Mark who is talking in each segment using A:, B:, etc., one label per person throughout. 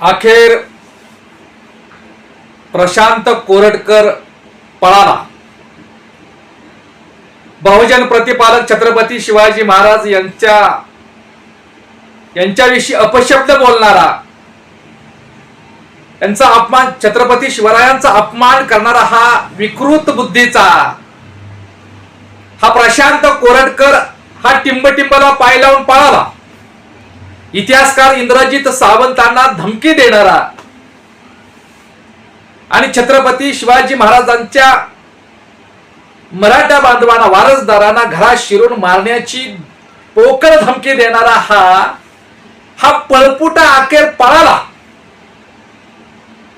A: अखेर प्रशांत कोरटकर पळाला. बहुजन प्रतिपालक छत्रपती शिवाजी महाराज यांच्या यांच्याविषयी अपशब्द बोलणारा यांचा अपमान छत्रपती शिवरायांचा अपमान करणारा हा विकृत बुद्धीचा हा प्रशांत कोरटकर हा टिंबटिंबला पाय लावून पळाला. इतिहासकार इंद्रजित सावंतांना धमकी देणारा. आणि छत्रपती शिवाजी महाराजांच्या मराठा बांधवांना वारसदारांना घरात शिरून मारण्याची पोकळ धमकी देणारा हा हा पळपुटा अखेर पळाला.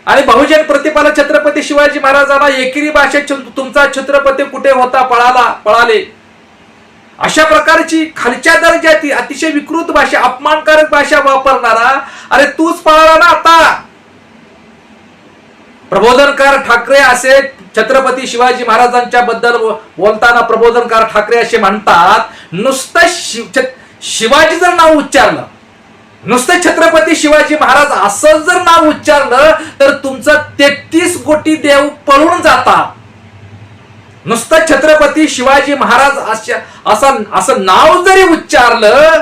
A: आणि बहुजन प्रतिपालक छत्रपती शिवाजी महाराजांना एकेरी भाषेत तुमचा छत्रपती कुठे होता पळाला पळाले. अशा प्रकारची खालच्या दर्जाची अतिशय विकृत भाषा अपमानकारक भाषा वापरणारा अरे तूच पळाला ना आता. प्रबोधनकार ठाकरे असे छत्रपती शिवाजी महाराजांच्या बद्दल बोलताना प्रबोधनकार ठाकरे असे म्हणतात नुसतं शिव शिवाजी जर नाव उच्चारलं नुसतं छत्रपती शिवाजी महाराज असं जर नाव उच्चारलं तर तुमचं तेहतीस कोटी देव पळून जातात. नुसतं छत्रपती शिवाजी महाराज असं असं नाव जरी उच्चारलं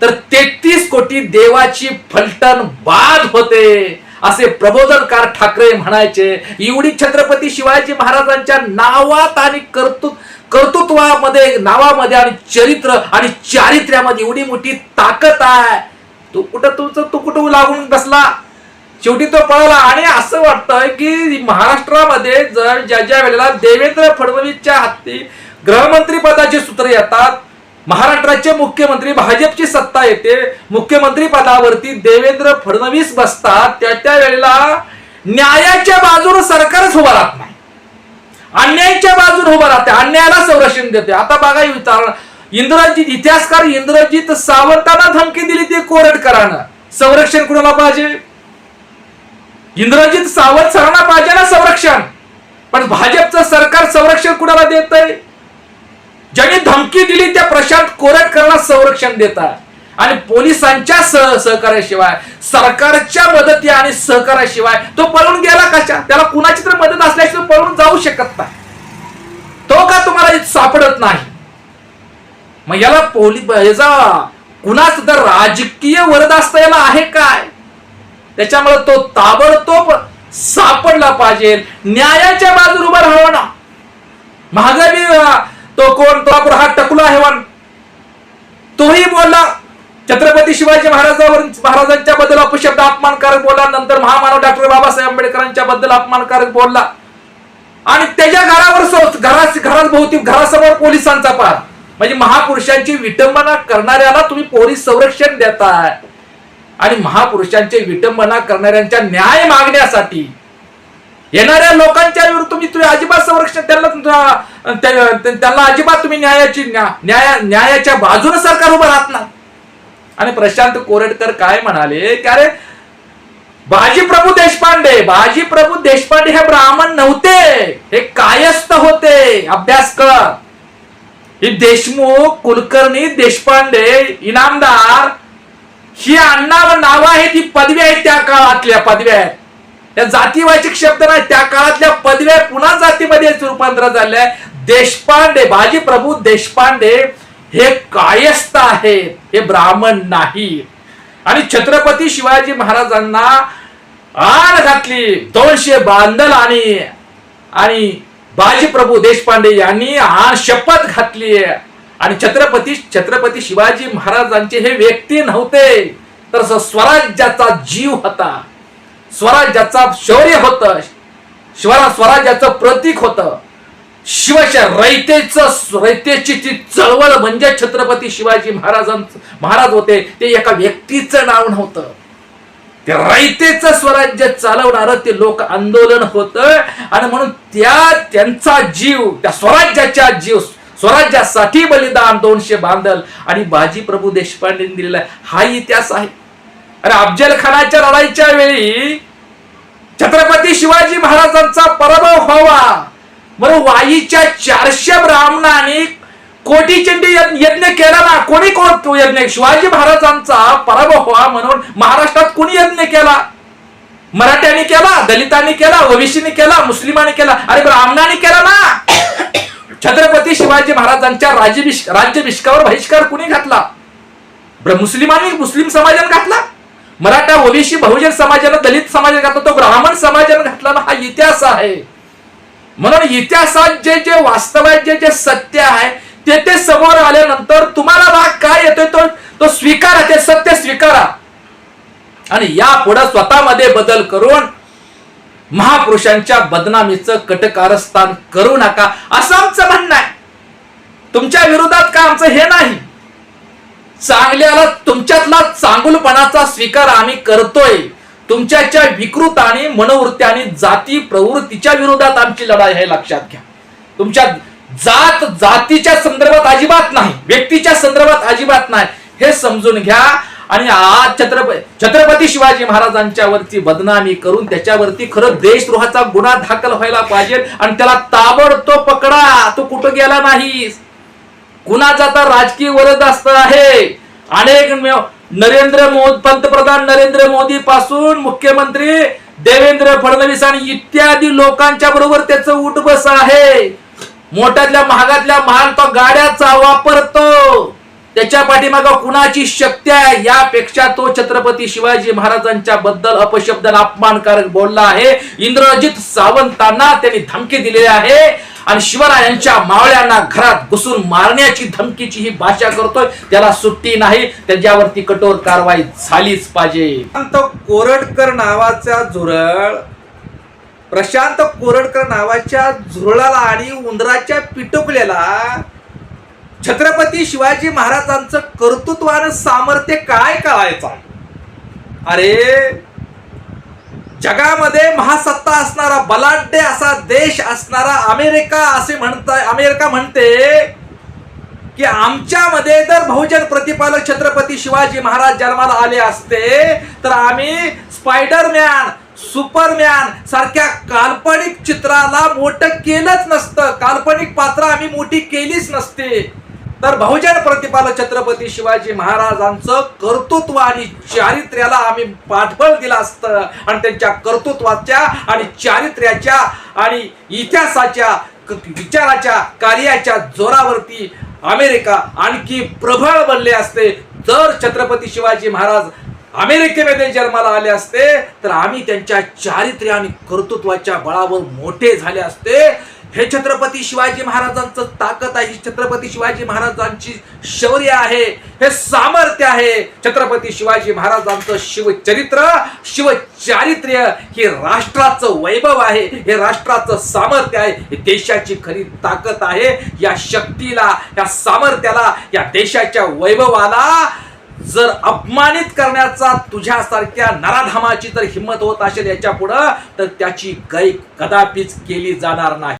A: तर तेहतीस कोटी देवाची फलटण बाद होते असे प्रबोधनकार ठाकरे म्हणायचे. एवढी छत्रपती शिवाजी महाराजांच्या नावात आणि कर्तृ कर्तृत्वामध्ये नावामध्ये आणि चरित्र आणि चारित्र्यामध्ये एवढी मोठी ताकद आहे. तू कुठं तुमचं तू कुठं लागून बसला? शेवटी तो पळाला. आणि असं वाटतं की महाराष्ट्रामध्ये जर ज्या ज्या वेळेला देवेंद्र फडणवीसच्या हाती गृहमंत्री पदाची सूत्र येतात महाराष्ट्राचे मुख्यमंत्री भाजपची सत्ता येते मुख्यमंत्री पदावरती देवेंद्र फडणवीस बसतात त्या त्या वेळेला न्यायाच्या बाजूने सरकारच उभं राहत नाही. अन्यायाच्या बाजूने उभं राहते अन्यायाला संरक्षण देते. आता बघा विचार इंद्रजित इतिहासकार इंद्रजित सावंतांना धमकी दिली ते कोरटकरानं संरक्षण कुणाला पाहिजे? इंद्रजित सावंत सरांना पाहिजे ना संरक्षण. पण भाजपचं सरकार संरक्षण कुणाला देत आहे ज्यांनी धमकी दिली त्या प्रशांत कोरटकरला संरक्षण देतात. आणि पोलिसांच्या सह सहकार्याशिवाय सरकारच्या मदती आणि सहकार्याशिवाय तो पळून गेला कशा? त्याला कुणाची तर मदत असल्याशिवाय पळून जाऊ शकत नाही. तो का तुम्हाला सापडत नाही? मग याला पोलीस याचा कुणाच तर राजकीय वरदास्त याला आहे काय? त्याच्यामुळे तो ताबडतोब सापडला पाहिजे. न्यायाच्या बाजूला उभा राहावा ना. महागावी तो कोण? तो आपण हा टकुला हेवान तोही बोलला छत्रपती शिवाजी महाराजांवर महाराजांच्या बद्दल अपशब्द अपमानकारक बोलला. नंतर महामानव डॉक्टर बाबासाहेब आंबेडकरांच्या बद्दल अपमानकारक बोलला. आणि त्याच्या घरावर सो- घरा घरात भोवती घरासमोर पोलिसांचा पार. म्हणजे महापुरुषांची विटंबना करणाऱ्याला तुम्ही पोलीस संरक्षण देताय. आणि महापुरुषांची विटंबना करणाऱ्यांच्या न्याय मागण्यासाठी येणाऱ्या लोकांच्या विरुद्ध तुम्ही तुम्ही अजिबात संरक्षण त्यांना त्यांना अजिबात तुम्ही न्यायाची न्याय न्यायाच्या बाजूने सरकार उभं राहत नाही. आणि प्रशांत कोरेडकर काय म्हणाले? की अरे बाजी प्रभू देशपांडे बाजी प्रभू देशपांडे हे ब्राह्मण नव्हते. हे कायस्थ होते. अभ्यास कर. ही देशमुख कुलकर्णी देशपांडे इनामदार ही अण्णा नावं आहे ती पदवी आहेत त्या काळातल्या पदव्या आहेत. त्या जातीवाचक शब्द नाही त्या काळातल्या पदव्या पुन्हा जातीमध्ये रूपांतर झाले देशपांडे बाजी प्रभू देशपांडे हे कायस्थ आहे हे ब्राह्मण नाही. आणि छत्रपती शिवाजी महाराजांना आण घातली दोनशे बांधल आणि आणि बाजीप्रभू देशपांडे यांनी आण शपथ घातली आणि छत्रपती छत्रपती शिवाजी महाराजांचे हे व्यक्ती नव्हते. तर स्वराज्याचा जीव होता. स्वराज्याचा शौर्य होत. स्वरा स्वराज्याचं प्रतीक होतं. शिवाच्या रयतेच रयतेची ती चळवळ म्हणजे छत्रपती शिवाजी महाराजांचं महाराज होते. ते एका व्यक्तीचं नाव नव्हतं. ते रयतेचं स्वराज्य चालवणारं ते लोक आंदोलन होत. आणि म्हणून त्या त्यांचा जीव त्या स्वराज्याच्या जीव स्वराज्यासाठी बलिदान दोनशे बांधल आणि बाजी प्रभू देशपांडेंनी दिलेला हा इतिहास आहे. अरे अफजल खानाच्या लढाईच्या वेळी छत्रपती शिवाजी महाराजांचा पराभव व्हावा. म्हणून वाईच्या चारशे ब्राह्मणांनी कोटीचंडी यज्ञ यज्ञ केला ना कोणी कोण यज्ञ? शिवाजी महाराजांचा पराभव व्हावा म्हणून महाराष्ट्रात कोणी यज्ञ केला? मराठ्यांनी केला दलितांनी केला ओबीसीने केला मुस्लिमांनी केला. अरे ब्राह्मणांनी केला ना. छत्रपती शिवाजी महाराजांच्या राज्याभिष राज्याभिषेकावर बहिष्कार कुणी घातला? मुस्लिमांनी मुस्लिम समाजाने घातला? मराठा ओबीसी बहुजन समाजानं दलित समाजात घातला तो ब्राह्मण समाजाने घातला ना हा इतिहास आहे. म्हणून इतिहासात जे जे वास्तव आहे जे जे सत्य आहे ते ते समोर आल्यानंतर तुम्हाला भाग काय येतोय तो तो स्वीकारा ते सत्य स्वीकारा. आणि या यापुढे स्वतःमध्ये बदल करून महापुरुषांच्या बदनामीचं कटकारस्थान करू नका असं आमचं म्हणणं आहे. तुमच्या विरोधात का आमचं हे नाही? चांगल्याला तुमच्यातला चांगुलपणाचा स्वीकार आम्ही करतोय. तुमच्याच्या विकृत आणि मनोवृत्ती आणि जाती प्रवृत्तीच्या विरोधात आमची लढाई हे लक्षात घ्या. तुमच्या जात जातीच्या संदर्भात अजिबात नाही व्यक्तीच्या संदर्भात अजिबात नाही. हे समजून घ्या आणि आज छत्रपती छत्रपती शिवाजी महाराजांच्या वरती बदनामी करून त्याच्यावरती खरं देशद्रोहाचा गुन्हा दाखल व्हायला पाहिजे आणि त्याला ताबडतोब पकडा. तो कुठं गेला नाही? कुणाचा तर राजकीय वरदस्त आहे? अनेक नरेंद्र मोदी पंतप्रधान नरेंद्र मोदी पासून मुख्यमंत्री देवेंद्र फडणवीस आणि इत्यादी लोकांच्या बरोबर त्याचं उठबस आहे. मोठ्यातल्या महागातल्या महाल तो गाड्याचा वापरतो त्याच्या पाठीमाग कुणाची शक्ती आहे यापेक्षा तो छत्रपती शिवाजी महाराजांच्या बद्दल अपशब्द अपमानकारक बोलला आहे. इंद्रजित सावंतांना त्यांनी धमकी दिलेली आहे आणि शिवरायांच्या मावळ्यांना घरात घुसून मारण्याची धमकीची ही भाषा करतोय. त्याला सुट्टी नाही. त्याच्यावरती कठोर कारवाई झालीच पाहिजे.
B: कोरडकर नावाचा झुरळ. प्रशांत कोरडकर नावाच्या झुरळाला आणि उंदराच्या पिटुकलेला छत्रपती शिवाजी महाराजांचं कर्तृत्व आणि सामर्थ्य काय कळायचं? अरे जगामध्ये महासत्ता असणारा बलाढ्य असा देश असणारा अमेरिका असे म्हणताय अमेरिका म्हणते की आमच्यामध्ये जर बहुजन प्रतिपालक छत्रपती शिवाजी महाराज जन्माला आले असते तर आम्ही स्पायडरमॅन सुपरमॅन सारख्या काल्पनिक चित्राला मोठं केलंच नसतं. काल्पनिक पात्र आम्ही मोठी केलीच नसते. तर बहुजन प्रतिपालक छत्रपती शिवाजी महाराजांचं कर्तृत्व आणि चारित्र्याला आम्ही पाठबळ दिलं असतं. आणि त्यांच्या कर्तृत्वाच्या आणि चारित्र्याच्या आणि इतिहासाच्या विचाराच्या कार्याच्या जोरावरती अमेरिका आणखी प्रबळ बनले असते. जर छत्रपती शिवाजी महाराज अमेरिकेमध्ये जन्माला आले असते तर आम्ही त्यांच्या चारित्र्य आणि कर्तृत्वाच्या बळावर मोठे झाले असते. हे छत्रपती शिवाजी महाराजांचं ताकद आहे छत्रपती शिवाजी महाराजांची शौर्य आहे हे सामर्थ्य आहे. छत्रपती शिवाजी महाराजांचं शिवचरित्र शिवचारित्र्य हे राष्ट्राचं वैभव आहे हे राष्ट्राचं सामर्थ्य आहे हे देशाची खरी ताकद आहे. या शक्तीला या सामर्थ्याला या देशाच्या वैभवाला जर अपमानित करण्याचा तुझ्यासारख्या नराधामाची जर हिंमत होत असेल याच्या पुढं तर त्याची गै कदापिच केली जाणार नाही.